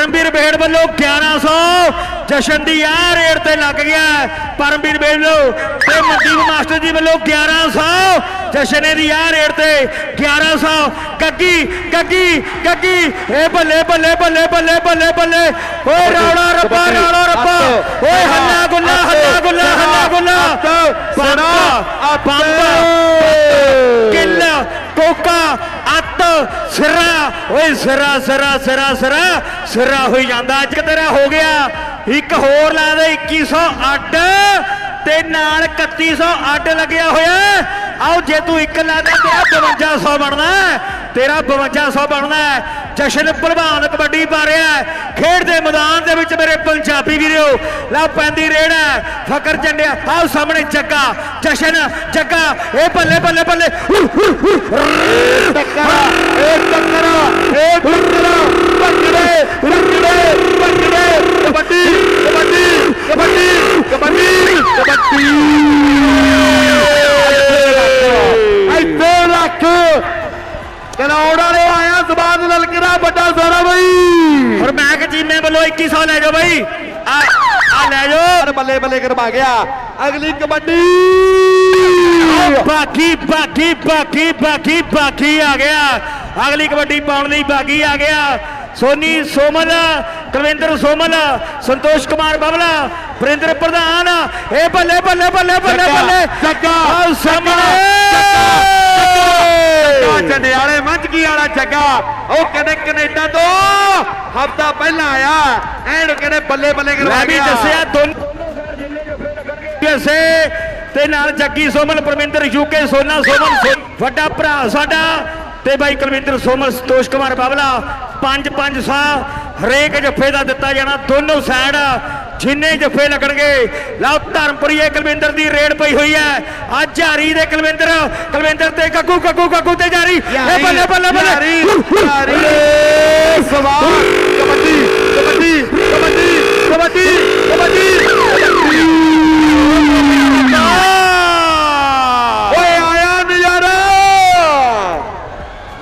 ਪਰਮਵੀਰ ਬੇੜ ਵੱਲੋਂ 1100 ਜਸ਼ਨ ਦੀ ਆ ਰੇਟ ਤੇ ਲੱਗ ਗਿਆ। ਪਰਮਵੀਰ ਬੇੜ ਵੱਲੋਂ ਤੇ ਮਨਦੀਪ ਮਾਸਟਰ ਜੀ ਵੱਲੋਂ 1100 ਜਸ਼ਨ ਦੀ ਆ ਰੇਟ ਤੇ 1100 ਗੱਗੀ ਗੱਗੀ ਗੱਗੀ। ਏ ਬੱਲੇ ਬੱਲੇ ਬੱਲੇ ਬੱਲੇ ਬੱਲੇ ਬੱਲੇ। ਓਏ ਰੌਲਾ ਰੱਬਾ ਰੌਲਾ ਰੱਬਾ ਓਏ ਹੱਲਾ ਗੁੱਲਾ ਹੱਲਾ ਗੁੱਲਾ ਹੱਲਾ ਗੁੱਲਾ। ਸਣਾ ਬੰਬ ਸਿਰਾ ਓਏ ਸਿਰਾ ਸਿਰਾ ਸਿਰਾ ਸਿਰਾ ਸਿਰਾ ਹੋਈ ਜਾਂਦਾ ਅੱਜ ਤੇਰਾ ਹੋ ਗਿਆ ਇੱਕ ਹੋਰ ਲਾ ਦੇ 2100 ਅੱਡ ਤੇ ਨਾਲ 3100 ਅੱਡ ਲੱਗਿਆ ਹੋਇਆ। ਆਓ ਜੇ ਤੂੰ ਇੱਕ ਲਾ ਦੇ ਤੇਰਾ 5200 ਬਣਨਾ ਹੈ। ਤੇਰਾ 5200 ਬਣਨਾ ਹੈ। ਜਸ਼ਨ ਭਲਵਾਨ ਕਬੱਡੀ ਪਾ ਰਿਹਾ। ਖੇਡ ਦੇ ਮੈਦਾਨ ਦੇ ਵਿੱਚ ਮੇਰੇ ਪੰਜਾਬੀ ਵੀਰੋ ਲਾ ਪੈਂਦੀ ਹੈ ਫਕਰ ਚੰਡਿਆ ਆਓ ਸਾਹਮਣੇ ਜੱਗਾ ਜਸ਼ਨ ਜੱਗਾ ਇਹ ਬੱਲੇ ਬੱਲੇ ਬੱਲੇ ਟੱਕਰਾ ਇਹ ਬਈ। ਔਰ ਮੈਂ ਕਿ ਚੀਮੇ ਵੱਲੋਂ 2100 ਲੈ ਜਾਓ ਬਈ। ਆ ਆ ਲੈ ਜਾਓ। ਬੱਲੇ ਬੱਲੇ ਕਰਵਾ ਗਿਆ। ਅਗਲੀ ਕਬੱਡੀ। ਬਾਕੀ ਬਾਕੀ ਬਾਕੀ ਬਾਕੀ ਬਾਕੀ ਆ ਗਿਆ। ਅਗਲੀ ਕਬੱਡੀ ਪਾਉਣ ਲਈ ਬਾਗੀ ਆ ਗਿਆ। ਸੋਨੀ ਸੋਮਲ ਕੁਲਵਿੰਦਰ ਸੋਮਲ ਸੰਤੋਸ਼ ਕੁਮਾਰ ਬਬਲਾ ਵਰਿੰਦਰ ਪ੍ਰਧਾਨ। ਇਹ ਬੱਲੇ ਬੱਲੇ ਬੱਲੇ ਬੱਲੇ ਬੱਲੇ। ਜੱਗਾ, ਆਹ ਸਾਹਮਣੇ। ਜੱਗਾ ਚੰਡਿਆਲੇ ਮੰਝਕੀ ਵਾਲਾ ਜੱਗਾ। ਉਹ ਕਹਿੰਦੇ ਕੈਨੇਡਾ ਤੋਂ। ਹਫਤਾ ਪਹਿਲਾਂ ਆਇਆ। ਐਨ ਕਹਿੰਦੇ ਬੱਲੇ ਬੱਲੇ ਕਰਵਾ ਮੈਂ ਵੀ ਗਿਆ। ਦੱਸਿਆ ਦੋਨੋਂ ਜੈਸੇ ਤੇ ਨਾਲ ਜੱਗੀ ਸੋਮਲ ਪਰਮਿੰਦਰ ਯੂਕੇ ਸੋਨਾ ਸੋਮਲ ਸੋ- ਵੱਡਾ ਭਰਾ ਸਾਡਾ। ਤੇ ਬਾਈ ਕੁਲਵਿੰਦਰ ਸੋਮਲ ਸੰਤੋਸ਼ ਕੁਮਾਰ ਬਾਬਲਾ ਪੰਜ ਪੰਜ ਸਾ ਹਰੇਕ ਜੱਫੇ ਦਾ ਦਿੱਤਾ ਜਾਣਾ। ਦੋਨੋਂ ਸਾਈਡ ਜਿੰਨੇ ਜੱਫੇ ਲੱਗਣਗੇ ਲਓ ਧਰਮਪੁਰੀਏ ਕੁਲਵਿੰਦਰ ਦੀ ਰੇਡ ਪਈ ਹੋਈ ਹੈ। ਆ ਜਾਰੀ ਦੇ ਕੁਲਵਿੰਦਰ ਕੁਲਵਿੰਦਰ ਤੇ ਗੱਗੂ ਗੱਗੂ ਗੱਗੂ ਤੇ ਜਾਰੀ। ਇਹ ਬੱਲੇ ਬੱਲੇ ਬੱਲੇ ਸਵਾਰ ਕਬੱਡੀ ਕਬੱਡੀ ਕਬੱਡੀ ਕਬੱਡੀ ਕਬੱਡੀ।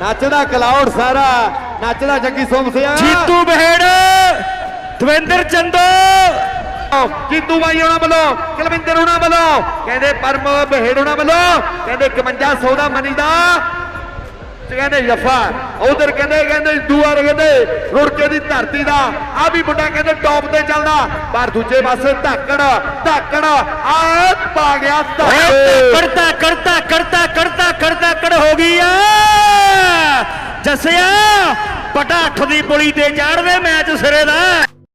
ਨੱਚਦਾ ਕਲਾਉਡ ਸਾਰਾ ਨੱਚਦਾ ਜੱਗੀ ਸੋਮਸਿਆ ਜੀਤੂ ਬਹਿੜ ਦਵਿੰਦਰ ਚੰਦੋ। ਜੀਤੂ ਬਾਈ ਉਹਨਾਂ ਵੱਲੋਂ, ਕੁਲਵਿੰਦਰ ਉਹਨਾਂ ਵੱਲੋਂ, ਕਹਿੰਦੇ ਪਰਮ ਬਹਿੜ ਉਹਨਾਂ ਵੱਲੋਂ, ਕਹਿੰਦੇ 5100 ਦਾ ਮਨੀ ਦਾ ਤੇ ਕਹਿੰਦੇ ਜਫਾ, ਉਧਰ ਕਹਿੰਦੇ ਕਹਿੰਦੇ ਦੂਆਰ ਕਹਿੰਦੇ ਰੁੜਕੇ ਦੀ ਧਰਤੀ ਦਾ, ਆ ਵੀ ਮੁੰਡਾ ਕਹਿੰਦੇ ਟੌਪ ਤੇ ਚੱਲਦਾ, ਪਰ ਦੂਜੇ ਪਾਸੇ ਧਾਕੜ ਧਾਕੜ ਆ ਪਾ ਗਿਆ ਧਾਕੜ। ਕਰਤਾ ਕਰਤਾ ਕਰਤਾ ਕਰਤਾ ਕਰਤਾ ਕੜ ਹੋ ਗਈ ਆ। ਜਸਿਆ ਪਟਾ ਦੀ ਪੁਲੀ ਤੇ ਚਾੜਦੇ ਮੈਚ ਸਿਰੇ ਦਾ।